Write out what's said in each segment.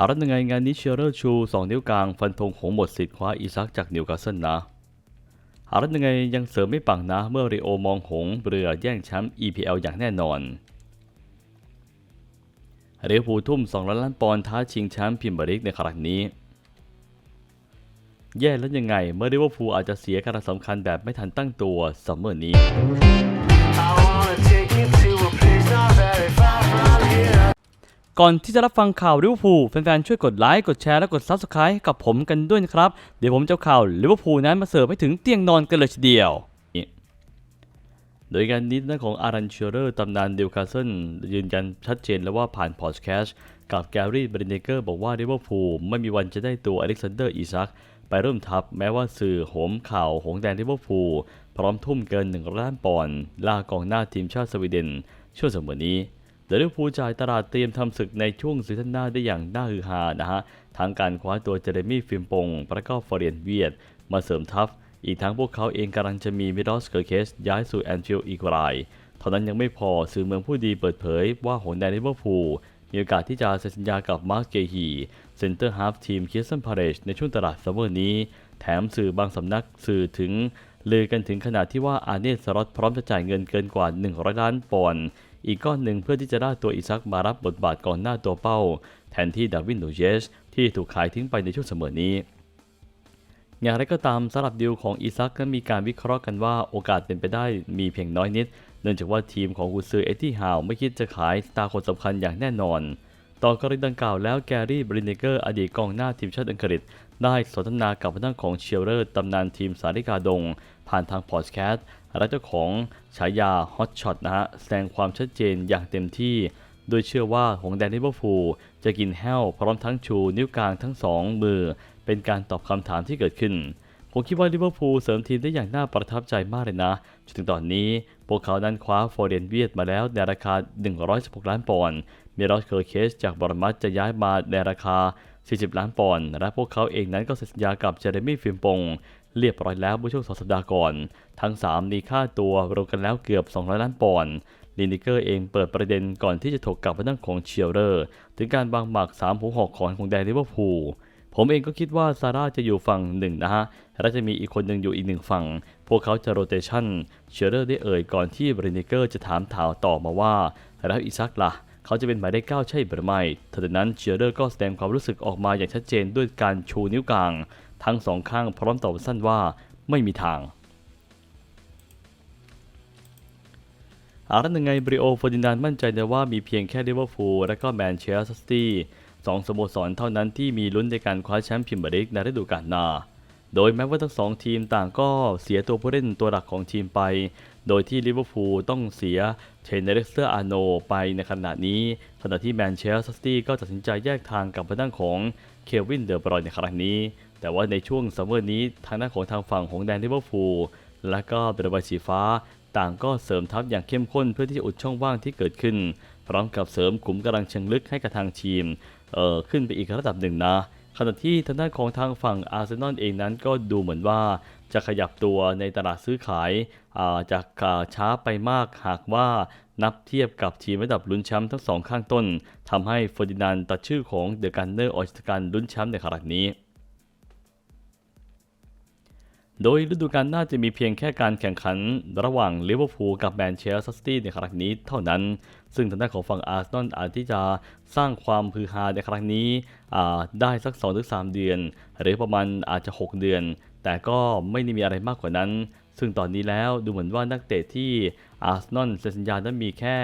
อารัตยังไงงานนี้เชอร์เรอร์ชูสองนิ้วกลางฟันธงของหมดสิทธิ์คว้าอีซักจากนิวคาสเซิลนะอารัตยังไงยังเสริมไม่ปังนะเมื่อริโอมองหงเรือแย่งแชมป์ EPL อย่างแน่นอนเรอัลพูทุ่ม2ล้านล้านปอนด์ท้าชิงแชมป์พรีเมียร์ลีกในครั้งนี้ แย่แล้วยังไงเมื่อริเวอร์พูลอาจจะเสียการสำคัญแบบไม่ทันตั้งตัวซัมเมอร์นี้ ก่อนที่จะรับฟังข่าวลิเวอร์พูลแฟนๆช่วยกดไลค์กดแชร์และกด Subscribe ให้กับผมกันด้วยนะครับ เดี๋ยวผมจะข่าวลิเวอร์พูลนั้นมาเสิร์ฟให้ถึงเตียงนอนกันเลยทีเดียว โดยการนี้หน้าของอารันเชอร์เรอร์ตำนานดิวคาสเซิลยืนยันชัดเจนแล้วว่าผ่านพอดแคสต์กับแกรี่บรินเนเกอร์บอกว่าลิเวอร์พูลไม่มีวันจะได้ตัวอเล็กซานเดอร์อีซักไปเริ่มทัพแม้ว่าสื่อโหมข่าวหงแดงลิเวอร์พูลพร้อมทุ่มเกิน1ล้านปอนด์ล่ากองหน้าทีมชาติสวีเดนช่วงเสมอนี้ ลิเวอร์พูลจ่ายตลาดเตรียมทำศึกในช่วงซีซั่นหน้าได้อย่างน่าฮือฮานะฮะทั้งการคว้าตัวเจเรมี่ฟิมปงและก็ฟอรเรียนเวียด มาเสริมทัพ อีกทั้งพวกเขาเองกำลังจะมีมิดอสเกอร์เคสย้ายสู่แอนฟิลด์อีกรายเท่านั้นยังไม่พอสื่อเมืองผู้ดีเปิดเผยว่าหงแดงลิเวอร์พูลมีโอกาสที่จะเซ็นสัญญากับมาร์คเกฮีเซนเตอร์ฮาฟทีมคิสตันพาเรชในช่วงตลาดซัมเมอร์นี้ แถมสื่อบางสำนักสื่อถึงลือกันถึงขนาดที่ว่าอาเนสสล็อตพร้อมจะจ่ายเงินเกินกว่า 100 ล้านปอนด์ อีกก้อนหนึ่งเพื่อที่จะได้ตัวอิซักมารับบทบาทก่อนหน้าตัวเป้า แทนที่ดาวินโนเยสที่ถูกขายทิ้งไปในช่วงเสมอนี้ อย่างไรก็ตามสำหรับดีลของอีซักนั้นมีการวิเคราะห์กันว่าโอกาสเป็นไปได้มีเพียงน้อยนิด เนื่องจากว่าทีมของกุซือเอ็ดดี้ฮาวไม่คิดจะขายสตาร์คนสำคัญอย่างแน่นอน ต่อกรณีดังกล่าวแล้วแกรี่บรินเนเกอร์อดีตกองหน้าทีมชาติอังกฤษ ได้สนทนากับพนักของเชียร์เลอร์ตำนานทีมสาริกาดง ผ่านทางพอดแคสต์และเจ้าของฉายาฮอตช็อตนะฮะแสดงความชัดเจนอย่างเต็มที่ โดยเชื่อว่าหงแดงลิเวอร์พูลจะกินแห้วพร้อมทั้งชูนิ้วกลางทั้งสองมือ เป็นการตอบคำถามที่เกิดขึ้น ผมคิดว่าลิเวอร์พูลเสริมทีมได้อย่างน่าประทับใจมากเลยนะ จนถึงตอนนี้พวกเขานั้นคว้าฟอร์เรนเวียดมาแล้วในราคา 116 ล้านปอนด์ เมรอสเคอร์เคสจากบอร์มัสจะย้ายมาในราคา 40 ล้านปอนด์และพวกเขาเองนั้นก็เซ็นสัญญากับเจเรมี่ฟิมปงเรียบร้อยแล้วเมื่อช่วงสองสัปดาห์ก่อน ทั้ง 3 มีค่าตัวรวมกันแล้วเกือบ 200 ล้านปอนด์ลินดิเกอร์เองเปิดประเด็นก่อนที่จะถกกับพนักของเชียร์เลอร์ถึงการวางหมาก3หัวหอกของของแดนลิเวอร์พูลผมเองก็คิดว่าซาร่าจะอยู่ฝั่งหนึ่งนะฮะ และจะมีอีกคนหนึ่งอยู่อีกหนึ่งฝั่ง พวกเขาจะโรเตชันเชอร์เรอร์ได้เอ่ยก่อนที่บริเนเกอร์จะถามถาวต่อมาว่า แล้วอีซักล่ะ เขาจะเป็นหมายเลขเก้าใช่หรือไม่ทังนั้นเชอร์เรอร์ก็แสดงความรู้สึกออกมาอย่างชัดเจนด้วยการชูนิ้วกลาง ทั้งสองข้างพร้อมตอบสั้นว่าไม่มีทางอารันยังไงบริโอเฟอร์ดินานมั่นใจนะว่ามีเพียงแค่ลิเวอร์พูลและก็แมนเชสเตอร์ซิตี้สองสโมสรเท่านั้นที่มีลุ้นในการคว้าแชมป์พรีเมียร์ลีกในฤดูกาลหน้า โดยแม้ว่าทั้งสองทีมต่างก็เสียตัวผู้เล่นตัวหลักของทีมไป โดยที่ลิเวอร์พูลต้องเสีย เทรนเนอร์เซอร์อาโนไปในขณะนี้ขณะที่แมนเชสเตอร์ซิตี้ก็ตัดสินใจแยกทางกับทางของเควินเดอร์บรอยในครั้งนี้ แต่ว่าในช่วงซัมเมอร์นี้ทางด้านของทางฝั่งของแดนลิเวอร์พูลและก็เบรบาสีฟ้า ต่างก็เสริมทัพอย่างเข้มข้นเพื่อที่จะอุดช่องว่างที่เกิดขึ้น พร้อมกับเสริมขุมกำลังเชิงลึกให้กับทางทีมเอ่อขึ้นไปอีกระดับหนึ่งนะขณะที่ทางด้านของทางฝั่งอาร์เซนอลเองนั้นก็ดูเหมือนว่า จะขยับตัวในตลาดซื้อขายาจากาช้าไปมากหากว่านับเทียบกับทีมระดับลุ้นแชมป์ทั้งสองข้างต้นทำให้เฟอร์ดินานด์ตัดชื่อของเดอะกันเนอร์ออกจากการลุ้นแชมป์ในครั้งนี้โดยฤดูกาลหน้าจะมีเพียงแค่การแข่งขันระหว่างลิเวอร์พูลกับแมนเชสเตอร์ซิตี้ในครั้งนี้เท่านั้น ซึ่งทางด้านของฝั่งอาร์เซนอลอาจที่จะสร้างความฮือฮาในครั้งนี้ได้สัก 2-3 เดือน หรือประมาณอาจจะ 6 เดือน แต่ก็ไม่ได้มีอะไรมากกว่านั้น ซึ่งตอนนี้แล้วดูเหมือนว่านักเตะที่อาร์เซนอลเซ็นสัญญานั้นมีแค่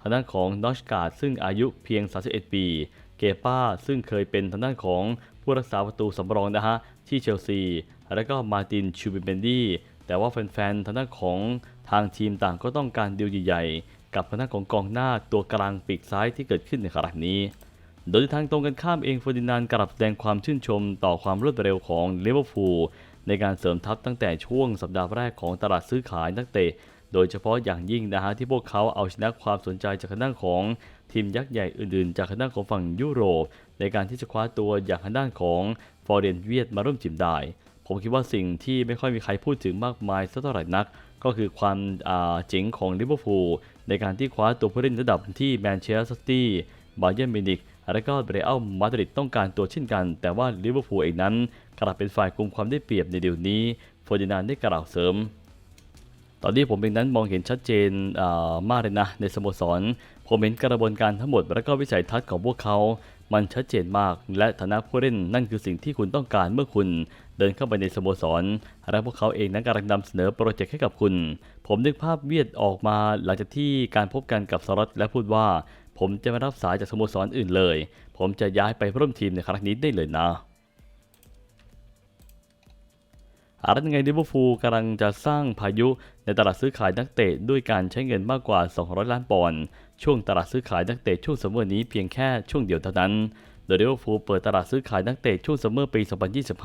ทางด้านของนอชการ์ดซึ่งอายุเพียง 31 ปี เกป้าซึ่งเคยเป็นทางด้านของผู้รักษาประตูสำรองนะฮะที่เชลซี แล้วก็มาตินชูบิเบนดี้แต่ว่าแฟนๆทางด้านของทางทีมต่างก็ต้องการดีลใหญ่ๆกับทางด้านของกองหน้าตัวกลางปีกซ้ายที่เกิดขึ้นในครั้งนี้ โดยทางตรงกันข้ามเองเฟอร์ดินานด์กลับแสดงความชื่นชมต่อความรวดเร็วของลิเวอร์พูล ในการเสริมทัพตั้งแต่ช่วงสัปดาห์แรกของตลาดซื้อขายนักเตะ โดยเฉพาะอย่างยิ่งนะฮะที่พวกเขาเอาชนะความสนใจจากทางด้านของทีมยักษ์ใหญ่อื่นๆ จากทางด้านของฝั่งยุโรป ในการที่จะคว้าตัวอย่างทางด้านของฟอร์เรนเวียดมาร่วมทีมได้ ผมคิดว่าสิ่งที่ไม่ค่อยมีใครพูดถึงมากมายสักเท่าไหร่นัก ก็คือความเจ๋งของลิเวอร์พูลในการที่คว้าตัวผู้เล่นระดับที่แมนเชสเตอร์ซิตี้บาเยร์นมิวนิก และก็เรอัลมาดริดต้องการตัวเช่นกัน แต่ว่าลิเวอร์พูลเองนั้นกลับเป็นฝ่ายกุมความได้เปรียบในเดีลนี้เฟอร์ดินานได้กล่าวเสริม ตอนนี้ผมเองนั้นมองเห็นชัดเจนมากเลยนะ ในสโมสร ผมเห็นกระบวนการทั้งหมด และก็วิสัยทัศน์ของพวกเขา มันชัดเจนมาก และฐานะผู้เล่นนั่นคือสิ่งที่คุณต้องการเมื่อคุณเดินเข้าไปในสโมสร และพวกเขาเองนั้นกำลังนำเสนอโปรเจกต์ให้กับคุณ ผมนึกภาพเวียดออกมาหลังจากที่การพบกันกับสลอตและพูดว่า ผมจะไม่รับสายจากสโมสรอื่นเลย ผมจะย้ายไปร่วมทีมในครั้งนี้ได้เลยนะอะไรยังไงลิเวอร์พูลกำลังจะสร้างพายุในตลาดซื้อขายนักเตะด้วยการใช้เงินมากกว่า 200 ล้านปอนด์ช่วงตลาดซื้อขายนักเตะช่วงซัมเมอร์นี้เพียงแค่ช่วงเดียวเท่านั้น โดยลิเวอร์พูลเปิดตลาดซื้อขายนักเตะช่วงซัมเมอร์ปี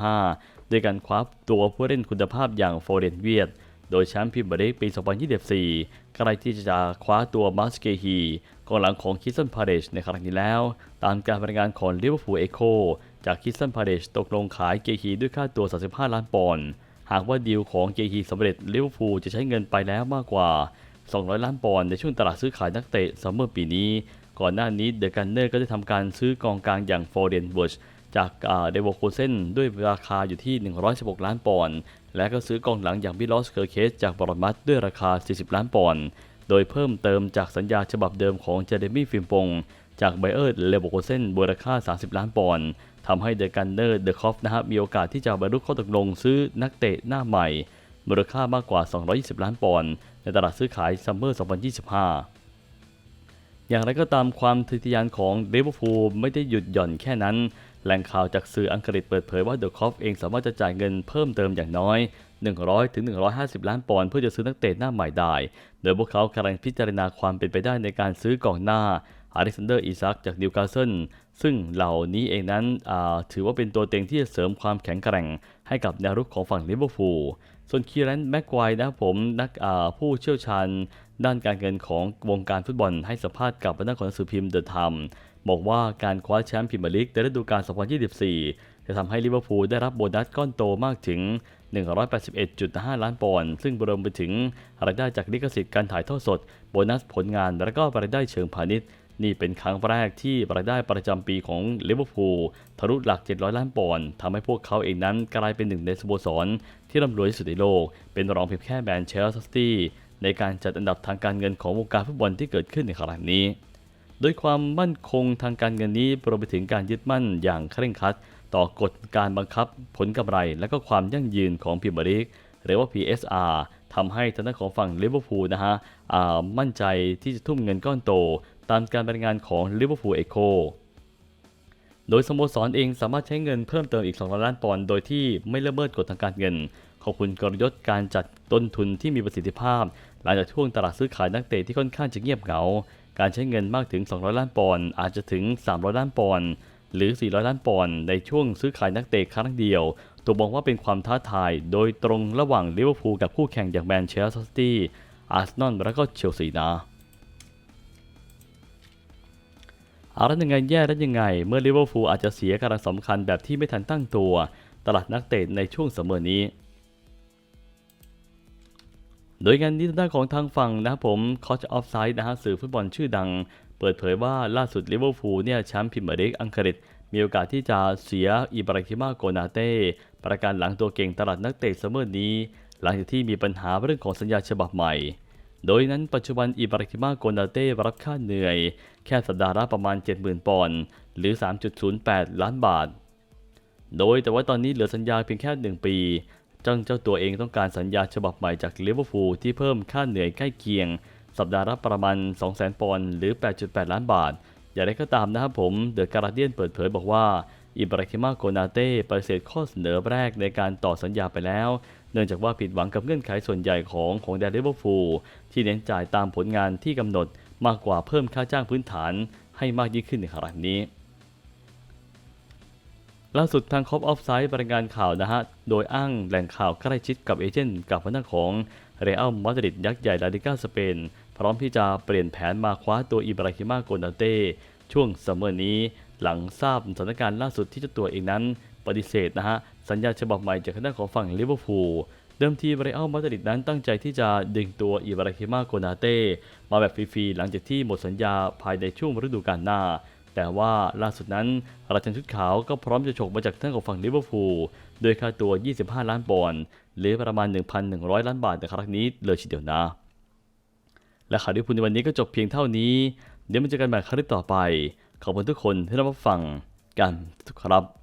2025ด้วยการคว้าตัวผู้เล่นคุณภาพอย่างโฟเรนเวียด โดยแชมป์พรีเมียร์ลีกปี 2024 ใกล้ที่จะคว้าตัวมาสเกฮีกองหลังของคิสตันพาเดชในครั้งนี้แล้ว ตามการรายงานของลิเวอร์พูลเอโคจากคิสตันพาเดชตกลงขายเกฮีด้วยค่าตัว 35 ล้านปอนด์ หากว่าดีลของเกฮีสำเร็จลิเวอร์พูลจะใช้เงินไปแล้วมากกว่า 200 ล้านปอนด์ในช่วงตลาดซื้อขายนักเตะซัมเมอร์ปีนี้ ก่อนหน้านี้เดอะกันเนอร์ก็ได้ทำการซื้อกองกลางอย่างโฟเดนเวิร์ช จากเดวโคเซนด้วยราคาอยู่ที่ 116 ล้านปอนด์และก็ซื้อกองหลังอย่างบิลลอสเคอร์เคสจากบรอดมัตด้วยราคา 40 ล้านปอนด์โดยเพิ่มเติมจากสัญญาฉบับเดิมของเจเดมี่ฟิมปงจากไบเออร์เลโบโคเซนบนราคา 30 ล้านปอนด์ทำให้เดอะกันเนอร์เดอะคอฟนะฮะมีโอกาสที่จะบรรลุข้อตกลงซื้อนักเตะหน้าใหม่มูลค่ามากกว่า 220 ล้านปอนด์ในตลาดซื้อขายซัมเมอร์ 2025 อย่างไรก็ตามความทะเยอทะยานของลิเวอร์พูลไม่ได้หยุดหย่อนแค่นั้น แหล่งข่าวจากสื่ออังกฤษเปิดเผยว่าเดอะคอฟเองสามารถจะจ่ายเงินเพิ่มเติมอย่างน้อย 100 ถึง 150 ล้านปอนด์เพื่อจะซื้อนักเตะหน้าใหม่ได้ โดยพวกเขากำลังพิจารณาความเป็นไปได้ในการซื้อกองหน้าอเล็กซานเดอร์อีซักจากนิวคาสเซิลซึ่งเหล่านี้เองนั้นถือว่าเป็นตัวเต็งที่จะเสริมความแข็งแกร่ง ให้กับแนวรุกของฝั่งลิเวอร์พูลส่วนคีรันแม็กไกวร์นะครับผมนักผู้เชี่ยวชาญด้านการเงินของวงการฟุตบอลให้สัมภาษณ์กับหน้าของหนังสือพิมพ์เดอะไทม์ บอกว่าการคว้าแชมป์พรีเมียร์ลีกในฤดูกาล 2024 จะทำให้ลิเวอร์พูลได้รับโบนัสก้อนโตมากถึง 181.5 ล้านปอนด์ ซึ่งรวมไปถึงรายได้จากลิขสิทธิ์การถ่ายทอดสด โบนัสผลงาน และก็รายได้เชิงพาณิชย์ นี่เป็นครั้งแรกที่รายได้ประจำปีของลิเวอร์พูลทะลุหลัก 700 ล้านปอนด์ทำให้พวกเขาเองนั้นกลายเป็นหนึ่งในสโมสร ที่ร่ำรวยที่สุดในโลก เป็นรองเพียงแค่แมนเชสเตอร์ซิตี้ในการจัดอันดับทางการเงินของวงการฟุตบอลที่เกิดขึ้นในครั้งนี้ โดยความมั่นคงทางการเงินนี้รวมไปถึงการยึดมั่นอย่างเคร่งครัด ต่อกฎการบังคับผลกำไร และก็ความยั่งยืนของพรีเมียร์ลีกหรือว่า PSR ทำให้ทางด้านของฝั่งลิเวอร์พูลนะฮะมั่นใจที่จะทุ่มเงินก้อนโต ตามการรายงานของลิเวอร์พูลเอโคโดยสโมสรเองสามารถใช้เงินเพิ่มเติมอีก 2 ล้านปอนด์โดยที่ไม่ละเมิดกฎทางการเงิน ขอบคุณกลยุทธ์การจัดต้นทุนที่มีประสิทธิภาพ หลังจากช่วงตลาดซื้อขายนักเตะที่ค่อนข้างจะเงียบเหงา การใช้เงินมากถึง 200 ล้านปอนด์อาจจะถึง 300 ล้านปอนด์หรือ 400 ล้านปอนด์ในช่วงซื้อขายนักเตะครั้งเดียวถูกมองว่าเป็นความท้าทาย โดยตรงระหว่างลิเวอร์พูลกับคู่แข่งอย่างแมนเชสเตอร์ซิตี้ อาร์เซนอลและก็เชลซีนะอาแล้วยังไงแย่แล้วยังไง เมื่อลิเวอร์พูลอาจจะเสียกำลังสำคัญแบบที่ไม่ทันตั้งตัว ตลาดนักเตะในช่วงเสมอนี้ โดยงานนี้ทางด้านของทางฝั่งนะครับผมคอชออฟไซด์นะฮะสื่อฟุตบอลชื่อดัง เปิดเผยว่าล่าสุดลิเวอร์พูลเนี่ยแชมป์พรีเมียร์ลีกอังกฤษมีโอกาสที่จะเสียอิบราฮิมาโกนาเต้ประการหลังตัวเก่งตลาดนักเตะเสมอนี้ หลังจากที่มีปัญหาเรื่องของสัญญาฉบับใหม่ โดยนั้นปัจจุบันอิบราฮิมาโกนาเต้รับค่าเหนื่อย แค่สัปดาห์ละประมาณ 70,000 ปอนด์หรือ 3.08 ล้านบาท โดยแต่ว่าตอนนี้เหลือสัญญาเพียงแค่ 1 ปี จังเจ้าตัวเองต้องการสัญญาฉบับใหม่จากลิเวอร์พูลที่เพิ่มค่าเหนื่อยใกล้เคียง สัปดาห์ละประมาณ 200,000 ปอนด์หรือ 8.8 ล้านบาท อย่างไรก็ตามนะครับผม เดอะการ์เดียนเปิดเผยบอกว่าอิบราฮิมาโกนาเต้ปฏิเสธข้อเสนอแรกในการต่อสัญญาไปแล้ว เนื่องจากว่าผิดหวังกับเงื่อนไขส่วนใหญ่ของของแดนลิเวอร์พูลที่เน้นจ่ายตามผลงานที่กำหนดมากกว่าเพิ่มค่าจ้างพื้นฐานให้มากยิ่งขึ้นในครั้งนี้ ล่าสุดทางคอปออฟไซด์บรายงานข่าวนะฮะ โดยอ้างแหล่งข่าวใกล้ชิดกับเอเจนต์กับพนักของเรอัลมาดริดยักษ์ใหญ่ลาลิกาสเปน พร้อมที่จะเปลี่ยนแผนมาคว้าตัวอิบราฮิมาโกนาเต้ช่วงซัมเมอร์นี้ หลังทราบสถานการณ์ล่าสุดที่เจ้าตัวเองนั้น ปฏิเสธนะฮะ สัญญาฉบับใหม่จากทางด้านของฝั่งลิเวอร์พูลเดิมทีเรอัลมาดริดนั้นตั้งใจที่จะดึงตัวอิบราฮิมาโกนาเต้มาแบบฟรีๆหลังจากที่หมดสัญญาภายในช่วงฤดูกาลหน้า แต่ว่าล่าสุดนั้นราชันชุดขาวก็พร้อมจะฉกมาจากทางของฝั่งลิเวอร์พูลโดยค่าตัว 25 ล้านปอนด์หรือประมาณ 1,100 ล้านบาทในครั้งนี้เลยทีเดียวนะ และข่าวลิเวอร์พูลในวันนี้ก็จบเพียงเท่านี้ เดี๋ยวมาเจอกันใหม่ครั้งต่อไป ขอบคุณทุกคนที่รับฟังกันทุกครับ